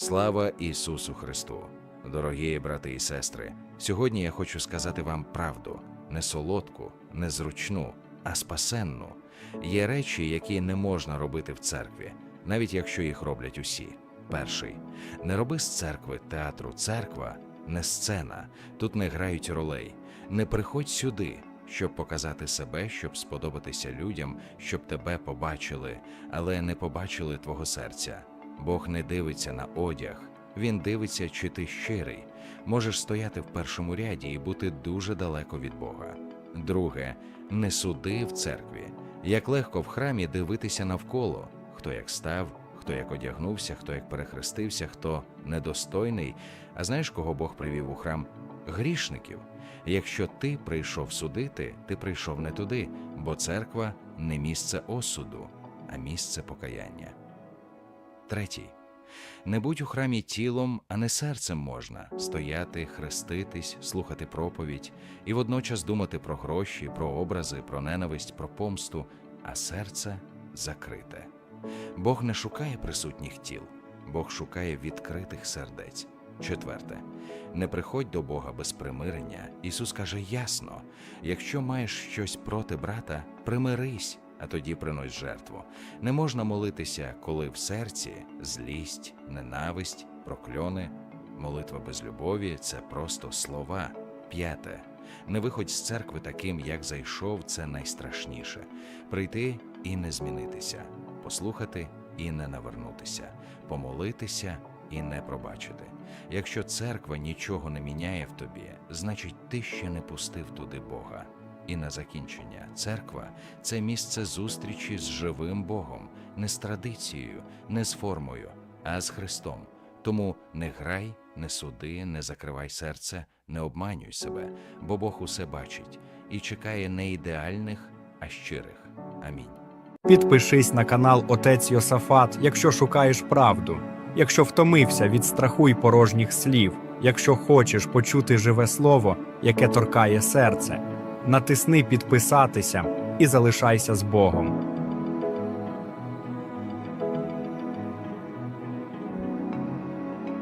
Слава Ісусу Христу! Дорогі брати і сестри, сьогодні я хочу сказати вам правду не солодку, не зручну, а спасенну. Є речі, які не можна робити в церкві, навіть якщо їх роблять усі. Перший не роби з церкви театру. Церква не сцена, тут не грають ролей. Не приходь сюди, щоб показати себе, щоб сподобатися людям, щоб тебе побачили, але не побачили твого серця. Бог не дивиться на одяг, він дивиться, чи ти щирий. Можеш стояти в першому ряді і бути дуже далеко від Бога. Друге, не суди в церкві. Як легко в храмі дивитися навколо, хто як став, хто як одягнувся, хто як перехрестився, хто недостойний. А знаєш, кого Бог привів у храм? Грішників. Якщо ти прийшов судити, ти прийшов не туди, бо церква не місце осуду, а місце покаяння. Третій. Не будь у храмі тілом, а не серцем можна стояти, хреститись, слухати проповідь і водночас думати про гроші, про образи, про ненависть, про помсту, а серце закрите. Бог не шукає присутніх тіл, Бог шукає відкритих сердець. Четверте, не приходь до Бога без примирення. Ісус каже ясно: якщо маєш щось проти брата, примирись, а тоді принось жертву. Не можна молитися, коли в серці злість, ненависть, прокльони. Молитва без любові це просто слова. П'яте. Не виходь з церкви таким, як зайшов, це найстрашніше. Прийти і не змінитися, послухати і не навернутися, помолитися і не пробачити. Якщо церква нічого не міняє в тобі, значить ти ще не пустив туди Бога. І на закінчення церква це місце зустрічі з живим Богом, не з традицією, не з формою, а з Христом. Тому не грай, не суди, не закривай серце, не обманюй себе, бо Бог усе бачить і чекає не ідеальних, а щирих. Амінь. Підпишись на канал Отець Йосафат, якщо шукаєш правду, якщо втомився від страху й порожніх слів, якщо хочеш почути живе слово, яке торкає серце. Натисни підписатися і залишайся з Богом.